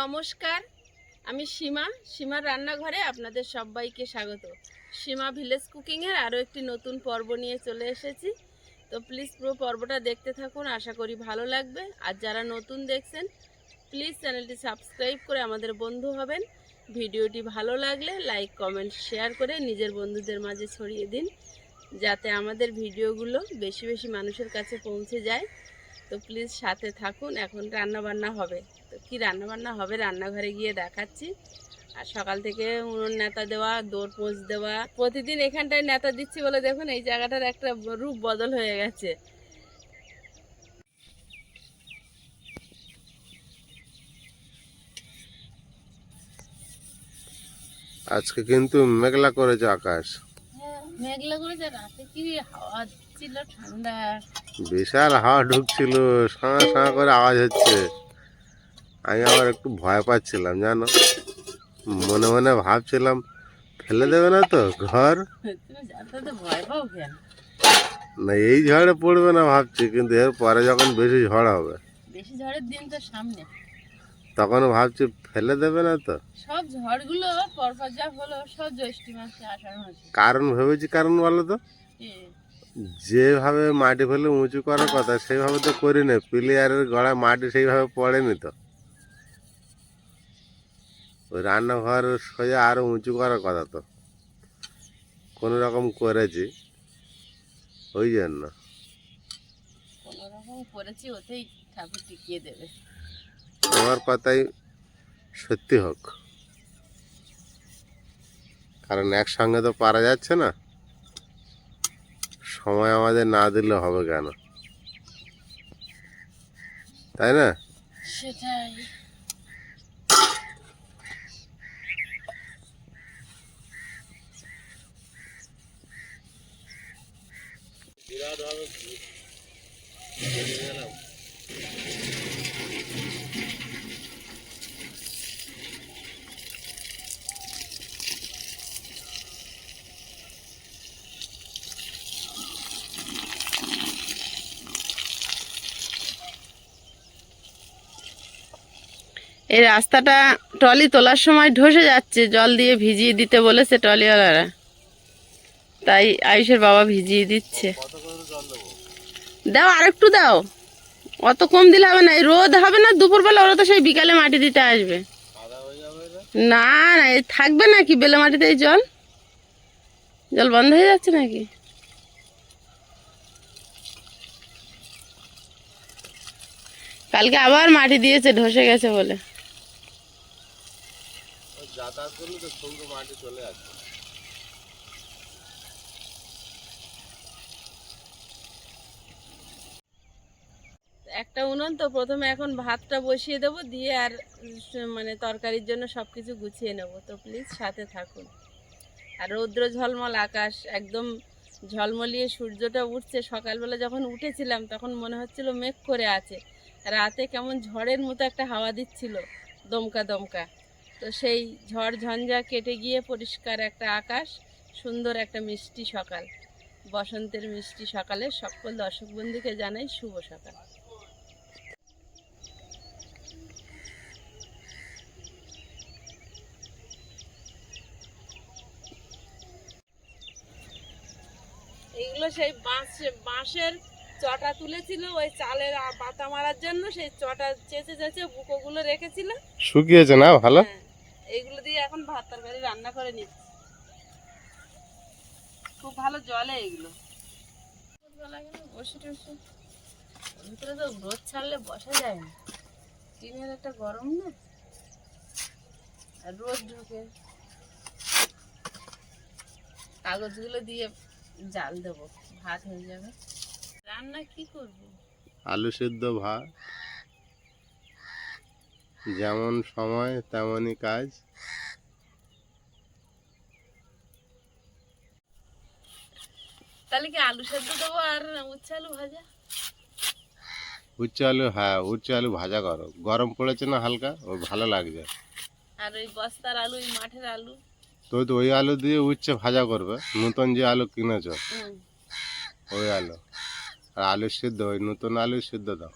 নমস্কার, আমি সীমা, সীমার রান্নাঘরে আপনাদের সবাইকে স্বাগত। সীমা ভিলেজ কুকিংয়ের আরও একটি নতুন পর্ব নিয়ে চলে এসেছি। তো প্লিজ পুরো পর্বটা দেখতে থাকুন, আশা করি ভালো লাগবে। আর যারা নতুন দেখছেন, প্লিজ চ্যানেলটি সাবস্ক্রাইব করে আমাদের বন্ধু হবেন। ভিডিওটি ভালো লাগলে লাইক, কমেন্ট, শেয়ার করে নিজের বন্ধুদের মাঝে ছড়িয়ে দিন, যাতে আমাদের ভিডিওগুলো বেশি বেশি মানুষের কাছে পৌঁছে যায়। তো প্লিজ সাথে থাকুন, এখন রান্না বান্না হবে। কি রান্না বান্না হবে রান্নাঘরে গিয়ে দেখাচ্ছি। আর সকাল থেকে উনুন নেতা দেওয়া দৌড় পোঁচ দেওয়া। প্রতিদিন এখানটায় নেতা দিচ্ছি বলে দেখুন এই জায়গাটার একটা রূপ বদল হয়ে গেছে। আজকে কিন্তু মেঘলা করেছে আকাশ। মেঘলা করেছে রাতে কি হাওয়া ছিল ঠান্ডা। বিশাল হাওয়া ঢুকছিল সাঁ সাঁ করে আওয়াজ হচ্ছে। আমি আবার একটু ভয় পাচ্ছিলাম জানো? মনে মনে ভাবছিলাম ফেলে দেবে না তো ঘর? না এই ঝড়ে পড়বে না ভাবছি কিন্তু এর পরে যখন বেশি ঝড় হবে। বেশি ঝড়ের দিন তো সামনে। তখন ভাবছি ফেলে দেবে না তো? সব ঝড়গুলো পরপর যা হলো সব জ্যৈষ্ঠ মাসে আষাঢ় মাসে। কারণ ভেবেছি কারণ বলো তো? যেভাবে মাটি ফেলে উঁচু করার কথা সেইভাবে তো করি না প্লেয়ারের গড়ায় মাটি সেইভাবে পড়েনি তো। ওই রান্নাঘর সোজা আরও উঁচু করার কথা তো। কোনো রকম করেছি ওই জন্য। করেছি ওতেই ঠাকুর টিকিয়ে দেবে। আমার কথাই সত্যি হোক। কারণ একসঙ্গে তো পারা যাচ্ছে না। সময় আমাদের না দিলে হবে কেন? তাই না? সেটাই। এই রাস্তাটা ট্রলি তোলার সময় ধসে যাচ্ছে, জল দিয়ে ভিজিয়ে দিতে বলেছে ট্রলিওয়ালারা। তাই আয়ুষের বাবা ভিজিয়ে দিচ্ছে। দাও, আরেকটু দাও। অত কম দিলে হবে না রোদ হবে না, দুপুরবেলা ওরা তো সেই বিকালে মাটি দিতে আসবে। না না থাকবে নাকি বেলে মাটিতে এই জল? জল বন্ধ হয়ে যাচ্ছে নাকি? কালকে আবার মাটি দিয়েছে, ধসে গেছে বলে। যাতায়াত করলে তো মাটি চলে আসে একটা উনুন, তো প্রথমে এখন ভাতটা বসিয়ে দেবো, দিয়ে আর মানে তরকারির জন্য সব কিছু গুছিয়ে নেব। তো প্লিজ সাথে থাকুন। আর রৌদ্র ঝলমল, আকাশ একদম ঝলমলিয়ে সূর্যটা উঠছে। সকালবেলা যখন উঠেছিলাম, তখন মনে হচ্ছিল মেঘ করে আছে। রাতে কেমন ঝড়ের মতো একটা হাওয়া দিচ্ছিল, দমকা দমকা। তো সেই ঝড় ঝঞ্ঝা কেটে গিয়ে পরিষ্কার একটা আকাশ, সুন্দর একটা মিষ্টি সকাল। বসন্তের মিষ্টি সকালে সকল দর্শক বন্ধুকে জানাই শুভ সকাল। এইগুলো সেই বাঁশ বাঁশের চটা তুলেছিল ওই চালের পাতা মারার জন্য সেই চটা চেঁচে চেঁচে বুকোগুলো রেখেছিল। শুকিয়েছে না? ভালো? হ্যাঁ, এইগুলো দিয়ে এখন ভাত তরকারি রান্না করে নিচ্ছি। খুব ভালো জলে এগুলো। বসে টসে। ভিতরে তো রোদ ছাড়লে বসা যায় না। টিনের একটা গরম না? আর রোদ ঢুকে। কাগজগুলো দিয়ে জাল দেবো ভাত হয়ে যাবে। রান্না কি করব? আলু সিদ্ধ ভাত। যেমন সময় তেমনই কাজ। তাহলে কি আলু সেদ্ধ দেবো আর উচ্ছে আলু ভাজা? উচ্চ আলু হ্যাঁ উচ্চ আলু ভাজা করো গরম পড়েছে না হালকা ও ভালো লাগছে। আর ওই বস্তার আলু ওই মাঠের আলু? তো তো ওই আলু দিয়ে উচ্ছে ভাজা করবে। নতুন যে আলু কিনেছ ওই আলু। আর আলু সিদ্ধ ওই নতুন আলু সিদ্ধ দাও।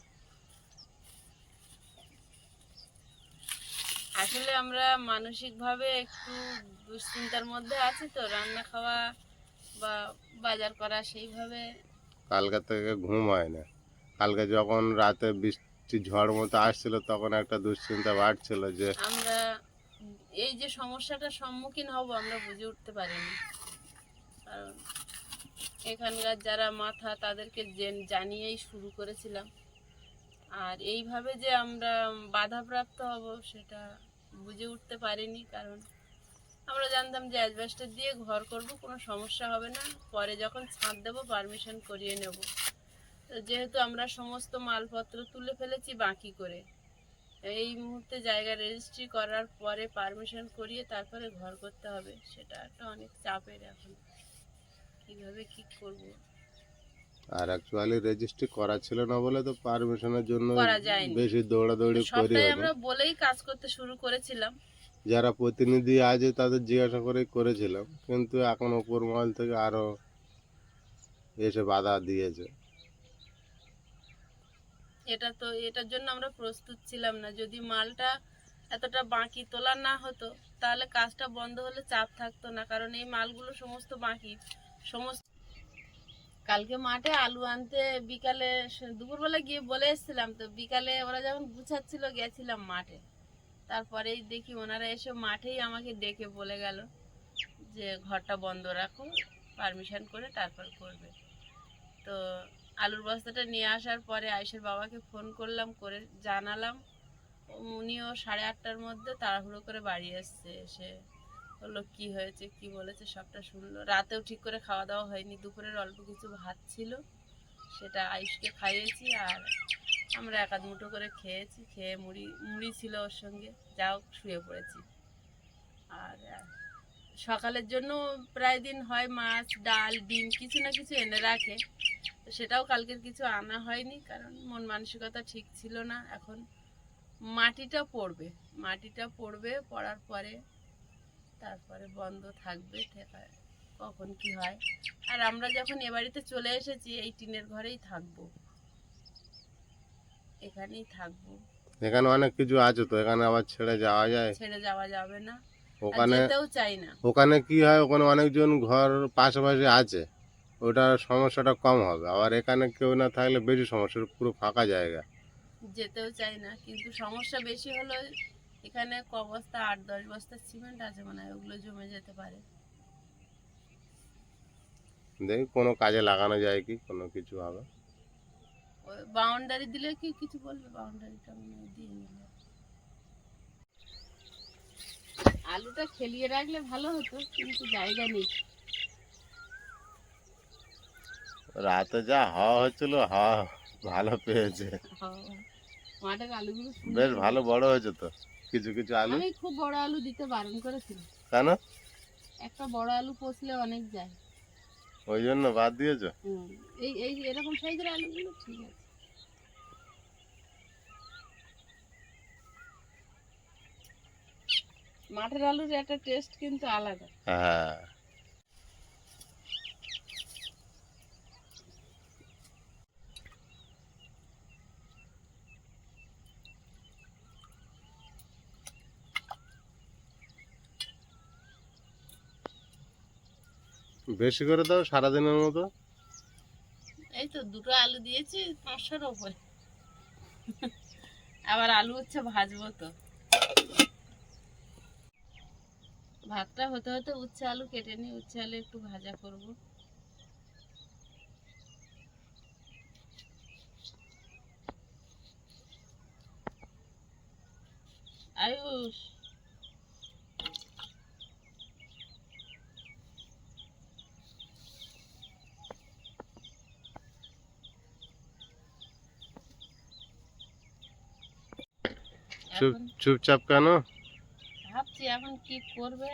আসলে আমরা মানসিকভাবে একটু দুশ্চিন্তার মধ্যে আছি তো রান্না খাওয়া বা বাজার করা সেইভাবে। কালকে থেকে ঘুম হয় না। কালকে যখন রাতে বৃষ্টি ঝড় মতো আসছিল তখন একটা দুশ্চিন্তা বাড়ছিল যে আমরা এই যে সমস্যাটার সম্মুখীন হব আমরা বুঝে উঠতে পারিনি। কারণ এখানকার যারা মাথা, তাদেরকে জেন- জানিয়েই শুরু করেছিলাম। আর এইভাবে যে আমরা বাধাপ্রাপ্ত হব, সেটা বুঝে উঠতে পারিনি। কারণ আমরা জানতাম যে অ্যাজবেস্টার দিয়ে ঘর করব, কোনো সমস্যা হবে না। পরে যখন ছাদ দেবো, পারমিশন করিয়ে নেব। যেহেতু আমরা সমস্ত মালপত্র তুলে ফেলেছি বাকি করে এই মুহূর্তে জায়গা রেজিস্ট্রি করার পরে পারমিশন করিয়ে তারপরে ঘর করতে হবে। সেটা একটা অনেক চাপের এখন। কীভাবে কি করব? আর অ্যাকচুয়ালি রেজিস্ট্রি করা ছিল না বলে তো পারমিশনের জন্য বেশি দৌড়াদৌড়ি করি আমরা বলেই কাজ করতে শুরু করেছিলাম। যারা প্রতিনিধি আছে তাদের জিজ্ঞাসা করেই করেছিলাম। কিন্তু এখন ওপর মহল থেকে আরও এসে বাধা দিয়েছে। এটা তো, এটার জন্য আমরা প্রস্তুত ছিলাম না। যদি মালটা এতটা বাকি তোলা না হতো, তাহলে কাজটা বন্ধ হলে চাপ থাকতো না, কারণ এই মালগুলো সমস্ত বাকি। সমস্ত কালকে মাঠে আলু আনতে বিকালে দুপুরবেলা গিয়ে বলে এসেছিলাম তো, বিকালে ওরা যখন গুছাচ্ছিল, গেছিলাম মাঠে। তারপরেই দেখি ওনারা এসে মাঠেই আমাকে ডেকে বলে গেল যে, ঘরটা বন্ধ রাখো পারমিশন করে তারপর করবে। তো আলুর বস্তাটা নিয়ে আসার পরে আয়েশের বাবাকে ফোন করলাম, করে জানালাম। উনিও সাড়ে আটটার মধ্যে তাড়াহুড়ো করে বাড়ি এসছে এসে বলল, কি হয়েছে? কি বলেছে? সবটা শুনলো। রাতেও ঠিক করে খাওয়া দাওয়া হয়নি। দুপুরের অল্প কিছু ভাত ছিল, সেটা আয়ুষকে খাইয়েছি আর আমরা এক আধ মুঠো করে খেয়েছি। খেয়ে মুড়ি মুড়ি ছিল ওর সঙ্গে। যাও শুয়ে পড়েছি। আর সকালের জন্য প্রায় দিন হয় মাছ, ডাল, ডিম কিছু না কিছু এনে রাখে। তো সেটাও কালকের কিছু আনা হয়নি কারণ মন মানসিকতা ঠিক ছিল না। এখন মাটিটা পড়বে মাটিটা পড়বে পড়ার পরে তারপরে বন্ধ থাকবে কখন কি হয়। আর আমরা যখন এ বাড়িতে চলে এসেছি এই টিনের ঘরেই থাকব। এখানেই থাকব। এখানে অনেক কিছু আছে তো এখানে আবার ছেড়ে যাওয়া যায়। ছেড়ে যাওয়া যাবে না। ওখানে চাই না। ওখানে কি হয় ওখানে অনেকজন ঘর পাশাপাশি আছে। ওটার সমস্যাটা কম হবে। আবার এখানে কেউ না থাকলে বেশি সমস্যা পুরো ফাঁকা জায়গা। যেতেও চাই না কিন্তু সমস্যা বেশি হলো এখানে ক বস্তা আট দশ বস্তা সিমেন্ট আছে মানে ওগুলো জমে যেতে পারে। দেখি কোনো কাজে লাগানো যায় কি কোনো কিছু হবে। ওই বাউন্ডারি দিলে কি কিছু বলবে? বাউন্ডারিটা মনে দিয়ে নিলে আলুটা খেলিয়ে রাখলে ভালো হতো কিন্তু জায়গা নেই। রাতে যা হাওয়া হয়েছিল হাওয়া ভালো পেয়েছে। মাঠের আলুগুলো বেশ ভালো বড় হয়েছে তো। কিছু কিছু আলু? আমি খুব বড় আলু দিতে বারণ করেছিলাম। কেন? একটা বড় আলু পচলে অনেক যায়। ওই জন্য বাদ দিয়েছ? এই এই এরকম সাইজের আলুগুলো ঠিক আছে। মাঠের আলুর একটা টেস্ট কিন্তু আলাদা। হ্যাঁ। বেশি করে দাও, সারাদিনের মতো? এই তো দুটো আলু দিয়েছি, পাঁচশোর ওপরে। আবার আলু হচ্ছে ভাজবো তো। ভাতটা হতে হতে উচ্ছে আলু কেটে নিই, উচ্ছে আলু একটু ভাজা করব। আয়ুষ! চুপ চুপচাপ কেন? ভাবছি এখন কি করবে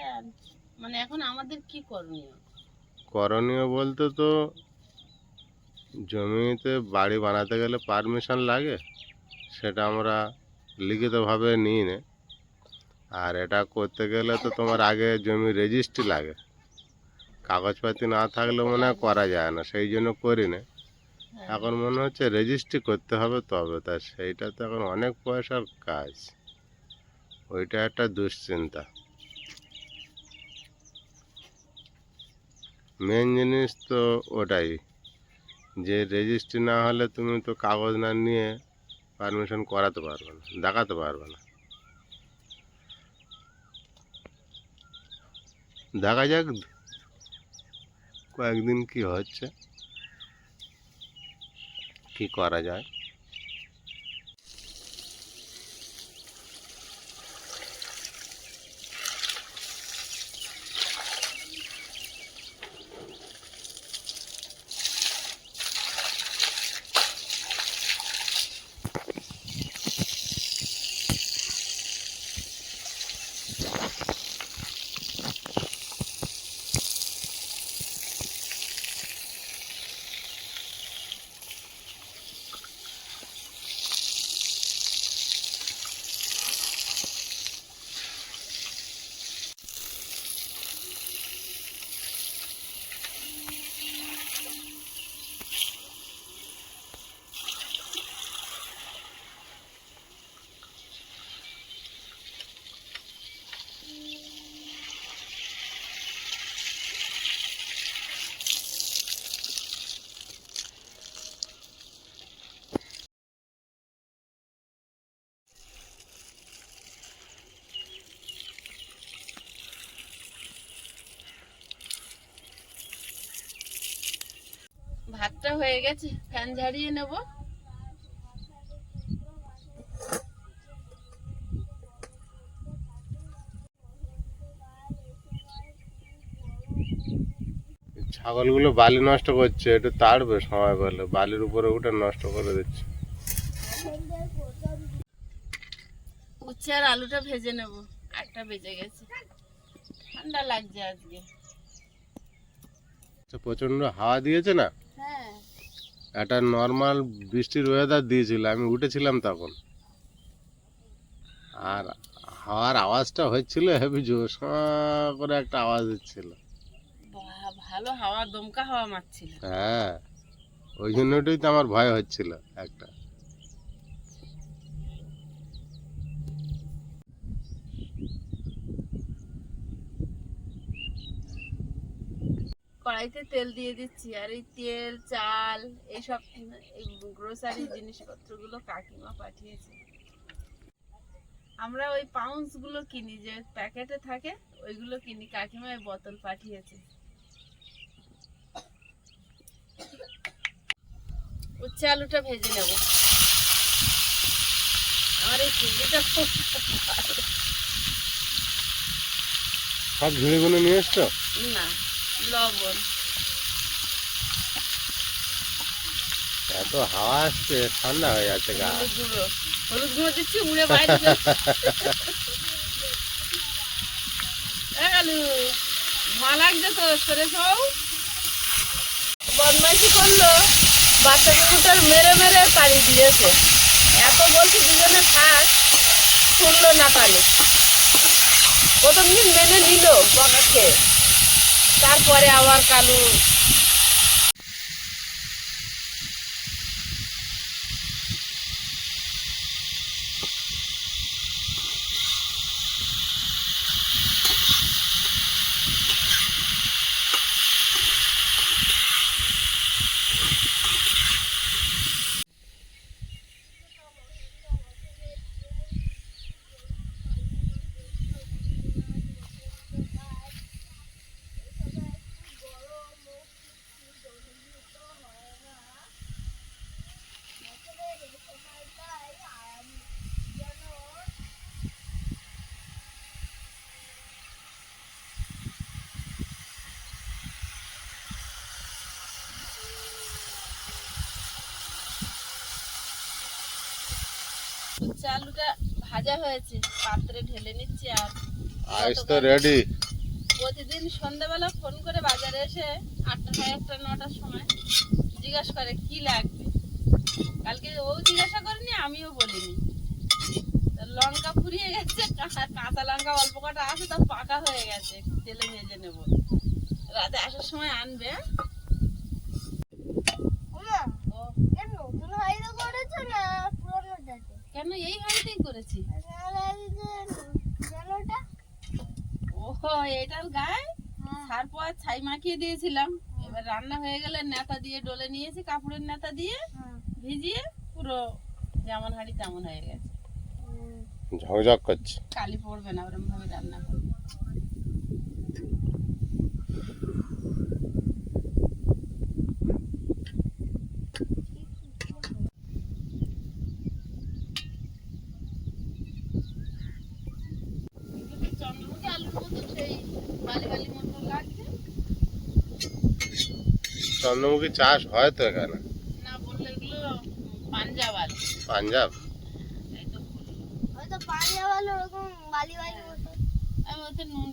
মানে এখন আমাদের কি করণীয়? করণীয় বলতে তো জমিতে বাড়ি বানাতে গেলে পারমিশন লাগে সেটা আমরা লিখিতভাবে নিই নে। আর এটা করতে গেলে তো তোমার আগে জমি রেজিস্ট্রি লাগে। কাগজপাতি না থাকলে মনে হয় করা যায় না সেই জন্য করি না। এখন মনে হচ্ছে রেজিস্ট্রি করতে হবে তবে, তা সেইটা তো এখন অনেক পয়সার কাজ। ওইটা একটা দুশ্চিন্তা। মেন জিনিস তো ওটাই, যে রেজিস্ট্রি না হলে তুমি তো কাগজ না নিয়ে পারমিশন করাতে পারবে না, দেখাতে পারবে না। দেখা যাক, কয়েকদিন কি হচ্ছে। কি করা যায়? ভাতটা হয়ে গেছে ফ্যান ঝাড়িয়ে নেব। ছাগলগুলো বালি নষ্ট করছে একটু তাড়বে সময় পেলে বালির উপরে উঠে নষ্ট করে দিচ্ছে। উচ্ছে আর আলুটা ভেজে নেব একটা বেজে গেছে। ঠান্ডা লাগছে আজকে। আচ্ছা, প্রচণ্ড হাওয়া দিয়েছে না? একটা নর্মাল বৃষ্টির ওয়েদার দিয়েছিল আমি উঠেছিলাম তখন। আর হাওয়ার আওয়াজটা হচ্ছিল হেভি জোর করে একটা আওয়াজ হচ্ছিল ভালো হাওয়া দমকা হাওয়া মারছিল। হ্যাঁ ওই জন্যটাই তো আমার ভয় হচ্ছিল একটা। কড়াইতে তেল দিয়ে দিচ্ছি। আর এই তেল চাল এইসব এই গ্রোসারি জিনিসপত্রগুলো কাকিমা পাঠিয়েছে। আমরা ওই পাউন্সগুলো কিনি যে প্যাকেটে থাকে ওইগুলো কিনি কাকিমা এই বোতল পাঠিয়েছে। উচ্ছে আলুটা ভেজে নেব। আমার এই চিংড়িটা খুব। সব ঝুড়িগুলো নিয়ে এসছো? না। লবণ। এত হাওয়া আসছে ঠান্ডা হয়ে যাচ্ছে গা। হলুদ গুঁড়ো। হলুদ গুঁড়ো দিচ্ছি উড়ে বাইরে আলু মা লাগছে তো সরে সব বদমাইশি করল বাচ্চা কুকুরটার মেরে মেরে তাড়ি দিয়েছে। এত বলছি দুজনে থাক শুনলো না কানে প্রথম দিন মেনে নিল বকা খেয়ে তারপরে আবার কালু উচ্ছে আলুটা ভাজা হয়েছে পাত্রে ঢেলে নিচ্ছি আর আইস তো রেডি প্রতিদিন সন্ধ্যাবেলা ফোন করে বাজারে এসে আটটা সাড়ে আটটা নটার সময় জিজ্ঞাসা করে কি লাগবে? কালকে ও জিজ্ঞাসা করেনি আমিও বলিনি। লঙ্কা ফুরিয়ে গেছে কাঁচা লঙ্কা অল্প কটা আছে তা পাকা হয়ে গেছে তেলে ভেজে নেব। রাতে আসার সময় আনবে? ও, নতুন হাইরো করেছ না? কেন এই হাড়িতেই করেছি? ওহো এটার গায়ে? হ্যাঁ। তারপর ছাই মাখিয়ে দিয়েছিলাম। এবার রান্না হয়ে গেলে নেতা দিয়ে ডলে নিয়েছি কাপড়ের নেতা দিয়ে হ্যাঁ। ভিজিয়ে পুরো যেমন হাড়ি তেমন হয়ে গেছে। ঝকঝক করছে। কালি পড়বে না ওরম ভাবে রান্না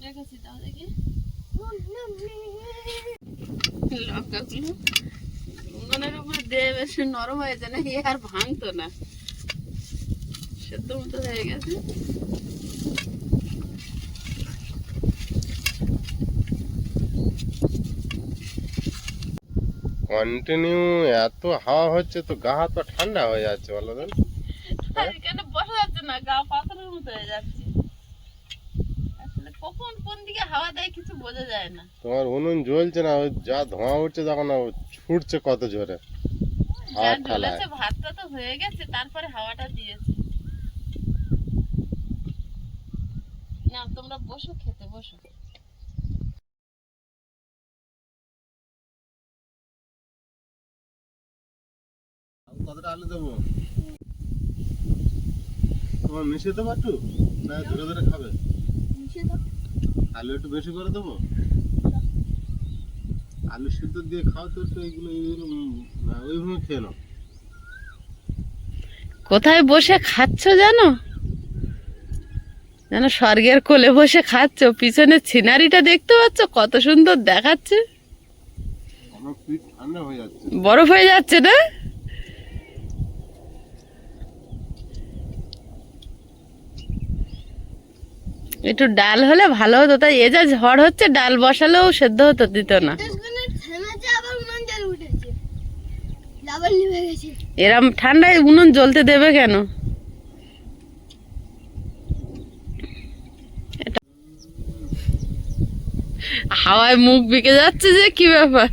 রেখেছি তাও দেখি। নুন, নুন, নুন। লঙ্কাগুলো। উনুনের উপর দিয়ে বেশ নরম হয়েছে না আর ভাঙতো না। সেদ্ধ মতো হয়ে গেছে। কন্টিনিউ এত হাওয়া হচ্ছে তো গা হাত পা ঠান্ডা হয়ে যাচ্ছে বলো তো। আর এখানে বসা যাচ্ছে না? গা পাথরের মতো হয়ে যাচ্ছে। কখন কোন দিকে হাওয়া দেয় কিছু বোঝা যায় না। তোমার উনুন জ্বলছে না যা ধোঁয়া উঠছে তখন ও ছুটছে কত জোরে। ভাতটা তো হয়ে গেছে তারপরে হাওয়াটা দিয়েছে। না তোমরা বসো খেতে বসো। কতটা আলু দেবো। তোমার মিশিয়ে দেবো একটু? না ধরে ধরে খাবে। আলু একটু বেশি করে দেবো? আলু সিদ্ধ দিয়ে খাও তো একটু এইগুলো ওইভাবে খেয়ে নাও। কোথায় বসে খাচ্ছ জানো? যেন স্বর্গের কোলে বসে খাচ্ছ পিছনে সিনারিটা দেখতে পাচ্ছ কত সুন্দর দেখাচ্ছে। আমার পিঠ ঠান্ডা হয়ে যাচ্ছে। বরফ হয়ে যাচ্ছে না? একটু ডাল হলে ভালো হতো। তাই এ যা ঝড় হচ্ছে ডাল বসালেও সেদ্ধ হতো দিত না। এরম ঠান্ডায় উনুন জ্বলতে দেবে কেন? হাওয়ায় মুখ বিকে যাচ্ছে যে কি ব্যাপার?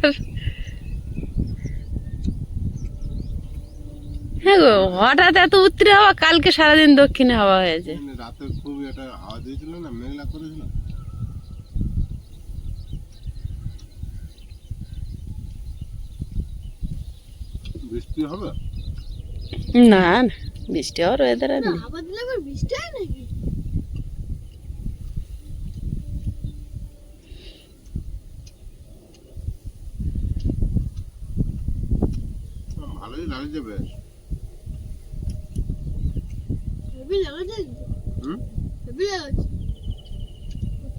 গো? হঠাৎ এত উত্তরে হাওয়া কালকে সারাদিন দক্ষিণে হাওয়া হয়েছে। রাতে খুব একটা হাওয়া দিয়েছিল না মেঘলা করেছিল। বৃষ্টি হবে? না না বৃষ্টি হওয়ার ওয়েদার আর নেই। দিলে বৃষ্টি হয় নাকি? ভালোই লাগছে বেশ। হেভি লাগাচ্ছে কিন্তু। হুম হেভি লাগাচ্ছে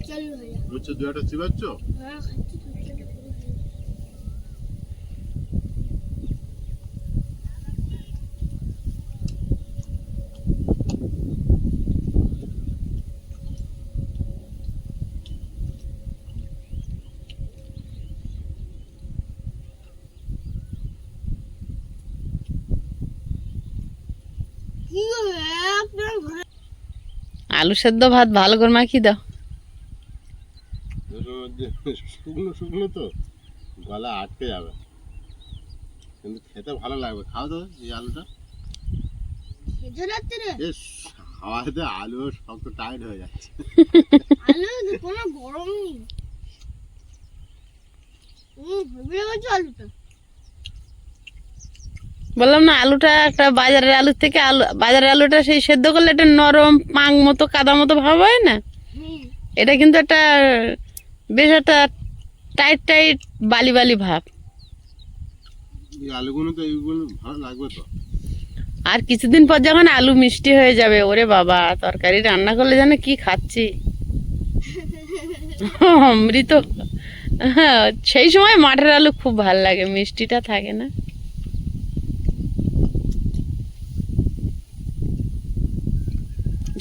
চালু হয়ে যা হচ্ছে দু একটা চিবাচ্ছ হ্যাঁ খাচ্ছি তো, আলু সেদ্ধ ভাত ভালো করে মাখিয়ে দাও। শুকনো শুকনো তো। গলা আটকে যাবে। কিন্তু খেতে ভালো লাগবে। খাও তো এই আলুটা। হাওয়াতে আলু শক্ত টাইট হয়ে যাচ্ছে। আলু কোনো গরম নেই। আলুটা? বললাম না আলুটা একটা বাজারের আলুর থেকে আলু বাজারের আলুটা সেই সেদ্ধ করলে একটা নরম পাং মতো কাদা মতো ভাব হয় না? এটা কিন্তু একটা বেশ একটা টাইট টাইট বালি বালি ভাব। আলুগুলো তো এইগুলো ভালো লাগবে তো। আর কিছুদিন পর যখন আলু মিষ্টি হয়ে যাবে ওরে বাবা তরকারি রান্না করলে যেন কি খাচ্ছি? অমৃত হ্যাঁ সেই সময় মাঠের আলু খুব ভালো লাগে মিষ্টিটা থাকে না?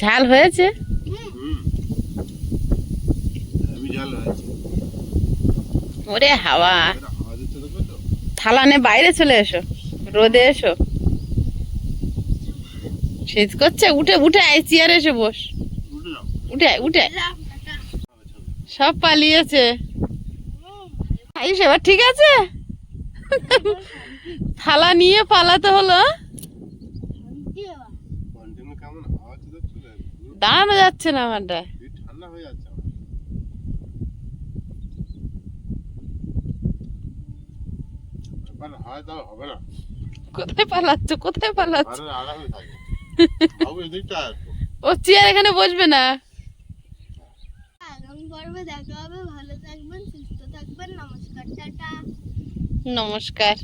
ঝাল হয়েছে? ওরে হাওয়া। থালানে বাইরে চলে এসো। রোদে এসো। শীত করছে উঠে উঠে আয় চেয়ারে এসে বস। উঠে উঠে সব পালিয়েছে। এবার ঠিক আছে? থালা নিয়ে পালাতে হলো শান্তি এবার। কন্টিনিউ কেমন হাওয়া চলছে দাঁড়ানো যাচ্ছে না আমারটা। ঠান্ডা হয়ে যাচ্ছে কোথায় পালাচ্ছ কোথায় পালাচ্ছ? ও চেয়ার এখানে বসবে না। দেখা হবে। ভালো থাকবেন সুস্থ থাকবেন। নমস্কার টাটা। নমস্কার।